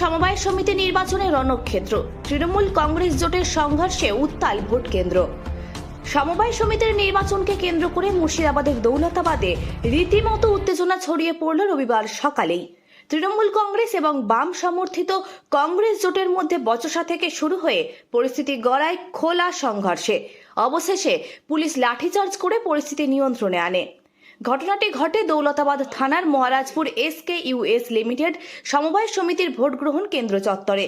সমবায় সমিতি নির্বাচনে রণক্ষেত্র। তৃণমূল কংগ্রেস জোটের সংঘর্ষে উত্তাল ভোট কেন্দ্র। সমবায় সমিতির নির্বাচনকে কেন্দ্র করে মুর্শিদাবাদের দৌলতাবাদে রীতিমতো উত্তেজনা ছড়িয়ে পড়ল রবিবার সকালেই। তৃণমূল কংগ্রেস এবং বাম সমর্থিত কংগ্রেস জোটের মধ্যে বচসা থেকে শুরু হয়ে পরিস্থিতি গড়ায় খোলা সংঘর্ষে। অবশেষে পুলিশ লাঠিচার্জ করে পরিস্থিতি নিয়ন্ত্রণে আনে। ঘটনাটি ঘটে দৌলতাবাদ থানার মহারাজপুর এসকে ইউএস লিমিটেড সমবায় সমিতির ভোট গ্রহণ কেন্দ্র চত্বরে।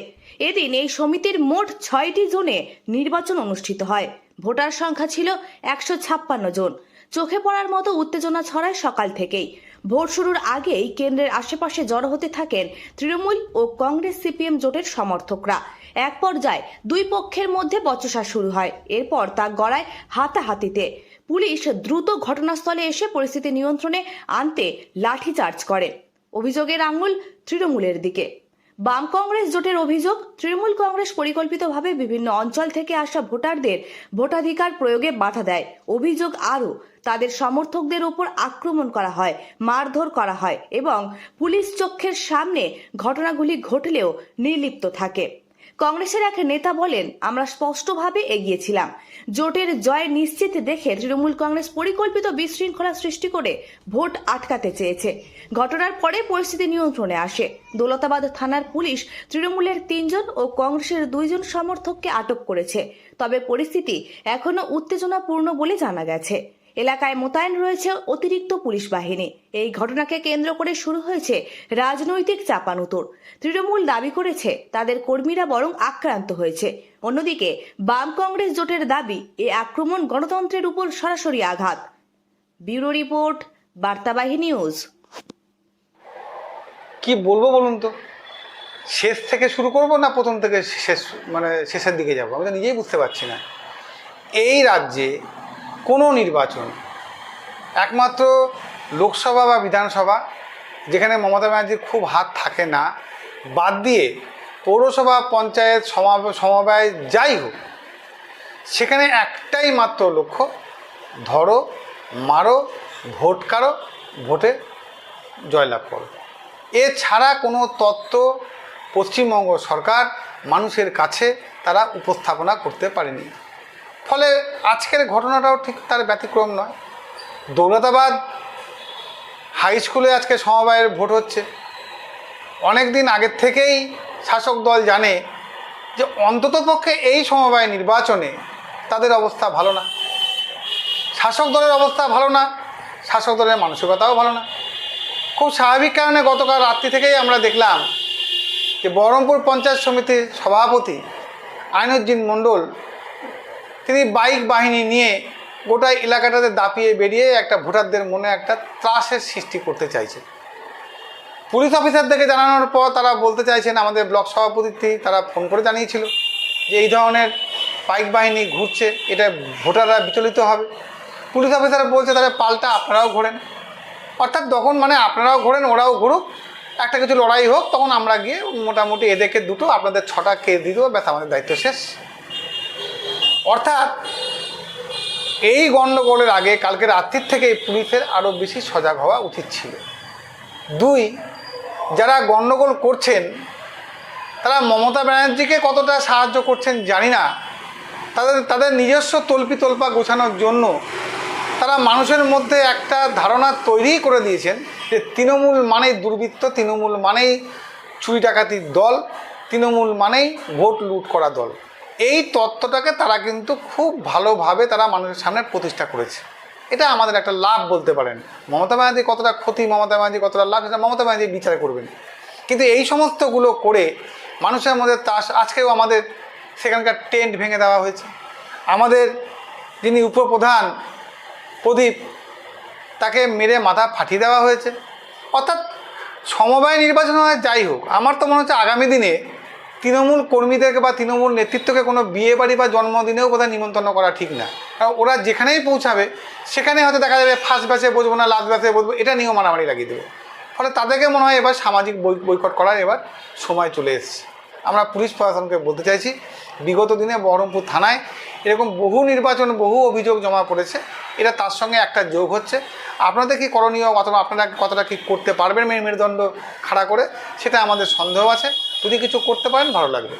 এদিন এই সমিতির মোট ছয়টি জোনে নির্বাচন অনুষ্ঠিত হয়। ভোটার সংখ্যা ছিল একশো ছাপ্পান্ন জন। চোখে পড়ার মতো উত্তেজনা ছড়ায় সকাল থেকেই। ভোট শুরুর আগেই কেন্দ্রের আশেপাশে জড়ো হতে থাকেন তৃণমূল ও কংগ্রেস সিপিএম জোটের সমর্থকরা। এক পর্যায়ে দুই পক্ষের মধ্যে বচসা শুরু হয়। এরপর তা গড়ায় হাতাহাতিতে। পুলিশ দ্রুত ঘটনাস্থলে এসে পরিস্থিতি নিয়ন্ত্রণে আনতে লাঠিচার্জ করে। অভিযোগের আঙুল তৃণমূলের দিকে। বাম কংগ্রেস জোটের অভিযোগ, তৃণমূল কংগ্রেস পরিকল্পিতভাবে বিভিন্ন অঞ্চল থেকে আসা ভোটারদের ভোটাধিকার প্রয়োগে বাধা দেয়। অভিযোগ আরও, তাদের সমর্থকদের ওপর আক্রমণ করা হয়, মারধর করা হয় এবং পুলিশ চক্ষের সামনে ঘটনাগুলি ঘটলেও নির্লিপ্ত থাকে। কংগ্রেসের এক নেতা বলেন, আমরা স্পষ্টভাবে এগিয়েছিলাম। জোটের জয় নিশ্চিত দেখে তৃণমূল কংগ্রেস পরিকল্পিত বিশৃঙ্খলা সৃষ্টি করে ভোট আটকাতে চেয়েছে। ঘটনার পরে পরিস্থিতি নিয়ন্ত্রণে আসে। দৌলতাবাদ থানার পুলিশ তৃণমূলের তিনজন ও কংগ্রেসের দুইজন সমর্থককে আটক করেছে। তবে পরিস্থিতি এখনও উত্তেজনাপূর্ণ বলে জানা গেছে। এলাকায় মোতায়েন রয়েছে অতিরিক্ত পুলিশ বাহিনী। এই ঘটনাকে কেন্দ্র করে শুরু হয়েছে রাজনৈতিক চাপানুতোর। তৃণমূল দাবি করেছে তাদের কর্মীরা বরং আক্রান্ত হয়েছে। অন্যদিকে, বাম কংগ্রেস জোটের দাবি এই আক্রমণ গণতন্ত্রের উপর সরাসরি আঘাত। ব্যুরো রিপোর্ট, বার্তাবাহী নিউজ। কি বলব বলুন তো? শেষ থেকে শুরু করব না প্রথম থেকে শেষ মানে শেষের দিকে যাব? আমি তো নিজেই বুঝতে পারছি না। এই রাজ্যে কোনো নির্বাচন, একমাত্র লোকসভা বা বিধানসভা, যেখানে মমতা ব্যানার্জির খুব হাত থাকে না, বাদ দিয়ে পৌরসভা, পঞ্চায়েত সমাব- সমবায় যাই হোক, সেখানে একটাই মাত্র লক্ষ্য, ধরো, মারো, ভোট কারও, ভোটে জয়লাভ করো। এছাড়া কোনো তত্ত্ব পশ্চিমবঙ্গ সরকার মানুষের কাছে তারা উপস্থাপনা করতে পারেনি। ফলে আজকের ঘটনাটাও ঠিক তার ব্যতিক্রম নয়। দৌলতাবাদ হাই স্কুলে আজকে সমবায়ের ভোট হচ্ছে। অনেক দিন আগের থেকেই শাসক দল জানে যে অন্ততপক্ষে এই সমবায় নির্বাচনে তাদের অবস্থা ভালো না। শাসক দলের অবস্থা ভালো না, শাসক দলের মানসিকতাও ভালো না। খুব স্বাভাবিক কারণে গতকাল রাত্রি থেকেই আমরা দেখলাম যে বহরমপুর পঞ্চায়েত সমিতির সভাপতি আইনুদ্দিন মণ্ডল তিনি বাইক বাহিনী নিয়ে গোটা এলাকাটাতে দাপিয়ে বেরিয়ে একটা ভোটারদের মনে একটা ত্রাসের সৃষ্টি করতে চাইছে পুলিশ অফিসারদেরকে জানানোর পর তারা বলতে চাইছেন, আমাদের ব্লক সভাপতি তারা ফোন করে জানিয়েছিল যে এই ধরনের বাইক বাহিনী ঘুরছে, এটা ভোটাররা বিচলিত হবে। পুলিশ অফিসার বলছে, তাহলে পাল্টা আপনারাও ঘোরেন। অর্থাৎ তখন মানে আপনারাও ঘোরেন, ওরাও ঘুরুক, একটা কিছু লড়াই হোক, তখন আমরা গিয়ে মোটামুটি এদেরকে দুটো, আপনাদের ছটা কে দিয়ে দেবো, ব্যাস, আমাদের দায়িত্ব শেষ। অর্থাৎ এই গণ্ডগোলের আগে কালকে রাত্রির থেকে পুলিশের আরও বেশি সজাগ হওয়া উচিত ছিল। দুই, যারা গণ্ডগোল করছেন, তারা মমতা ব্যানার্জিকে কতটা সাহায্য করছেন জানি না। তাদের তাদের নিজস্ব তল্পি তল্পা গোছানোর জন্য তারা মানুষের মধ্যে একটা ধারণা তৈরি করে দিয়েছেন যে তৃণমূল মানেই দুর্বৃত্ত, তৃণমূল মানেই চুরি ডাকাতির দল, তৃণমূল মানেই ভোট লুট করা দল। এই তত্ত্বটাকে তারা কিন্তু খুব ভালোভাবে তারা মানুষের সামনে প্রতিষ্ঠা করেছে। এটা আমাদের একটা লাভ বলতে পারেন। মমতা ব্যানার্জি কতটা ক্ষতি, মমতা ব্যানার্জি কতটা লাভ, সেটা মমতা ব্যানার্জি বিচার করবেন। কিন্তু এই সমস্তগুলো করে মানুষের মধ্যে তাস, আজকেও আমাদের সেখানকার টেন্ট ভেঙে দেওয়া হয়েছে। আমাদের যিনি উপপ্রধান প্রদীপ, তাকে মেরে মাথা ফাটিয়ে দেওয়া হয়েছে। অর্থাৎ সমবায় নির্বাচন হয় যাই হোক, আমার তো মনে হচ্ছে আগামী দিনে তৃণমূল কর্মীদেরকে বা তৃণমূল নেতৃত্বকে কোনো বিয়ে বাড়ি বা জন্মদিনেও বোধহয় নিমন্ত্রণ করা ঠিক না। কারণ ওরা যেখানেই পৌঁছাবে, সেখানে হয়তো দেখা যাবে ফার্স্ট ব্যাচে বসবো না লাস্ট ব্যাচে বসবো, এটা নিয়েও মারামারি লাগিয়ে দেবে। ফলে তাদেরকে মনে হয় এবার সামাজিক বৈকট করার এবার সময় চলে এসছে। আমরা পুলিশ প্রশাসনকে বলতে চাইছি, বিগত দিনে বহরমপুর থানায় এরকম বহু নির্বাচন, বহু অভিযোগ জমা পড়েছে। এটা তার সঙ্গে একটা যোগ হচ্ছে। আপনাদের কি করণীয়, অথবা আপনারা কতটা কি করতে পারবেন মেরুদণ্ড খাড়া করে, সেটা আমাদের সন্দেহ আছে। যদি কিছু করতে পারেন ভালো লাগবে।